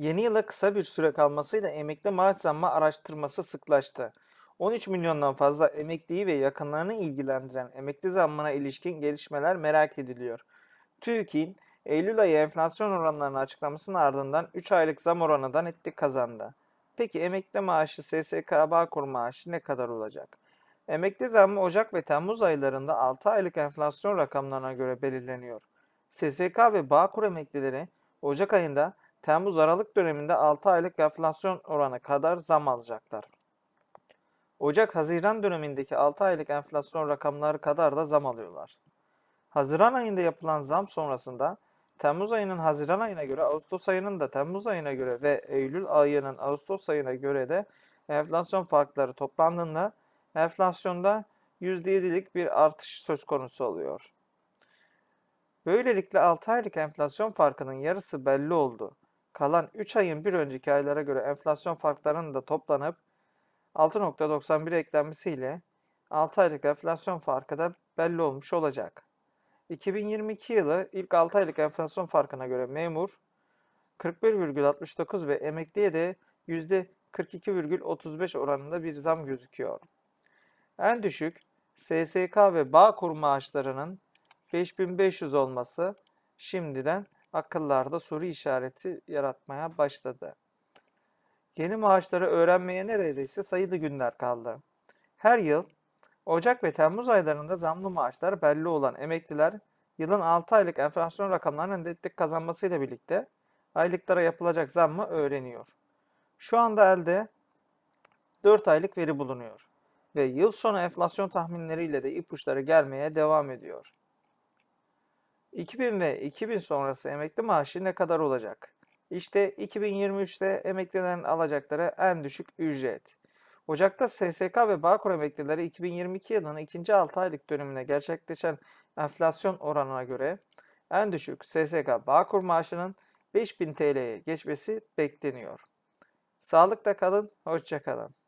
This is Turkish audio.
Yeni yıla kısa bir süre kalmasıyla emekli maaş zammı araştırması sıklaştı. 13 milyondan fazla emekliyi ve yakınlarını ilgilendiren emekli zammına ilişkin gelişmeler merak ediliyor. TÜİK'in Eylül ayı enflasyon oranlarını açıklamasının ardından 3 aylık zam oranı da netlik kazandı. Peki emekli maaşı SSK Bağkur maaşı ne kadar olacak? Emekli zammı Ocak ve Temmuz aylarında 6 aylık enflasyon rakamlarına göre belirleniyor. SSK ve Bağkur emeklileri Ocak ayında Temmuz-Aralık döneminde 6 aylık enflasyon oranı kadar zam alacaklar. Ocak-Haziran dönemindeki 6 aylık enflasyon rakamları kadar da zam alıyorlar. Haziran ayında yapılan zam sonrasında Temmuz ayının Haziran ayına göre, Ağustos ayının da Temmuz ayına göre ve Eylül ayının Ağustos ayına göre de enflasyon farkları toplandığında enflasyonda %7'lik bir artış söz konusu oluyor. Böylelikle 6 aylık enflasyon farkının yarısı belli oldu. Kalan 3 ayın bir önceki aylara göre enflasyon farklarının da toplanıp 6.91 eklenmesiyle 6 aylık enflasyon farkı da belli olmuş olacak. 2022 yılı ilk 6 aylık enflasyon farkına göre memur 41,69 ve emekliye de %42,35 oranında bir zam gözüküyor. En düşük SSK ve Bağkur maaşlarının 5500 olması şimdiden akıllarda soru işareti yaratmaya başladı. Yeni maaşları öğrenmeye neredeyse sayılı günler kaldı. Her yıl Ocak ve Temmuz aylarında zamlı maaşlar belli olan emekliler yılın 6 aylık enflasyon rakamlarının netlik kazanmasıyla birlikte aylıklara yapılacak zammı öğreniyor. Şu anda elde 4 aylık veri bulunuyor ve yıl sonu enflasyon tahminleriyle de ipuçları gelmeye devam ediyor. 2000 ve 2000 sonrası emekli maaşı ne kadar olacak? İşte 2023'te emeklilerin alacakları en düşük ücret. Ocak'ta SSK ve Bağkur emeklileri 2022 yılının ikinci 6 aylık dönemine gerçekleşen enflasyon oranına göre en düşük SSK Bağkur maaşının 5000 TL'ye geçmesi bekleniyor. Sağlıkla kalın, hoşça kalın.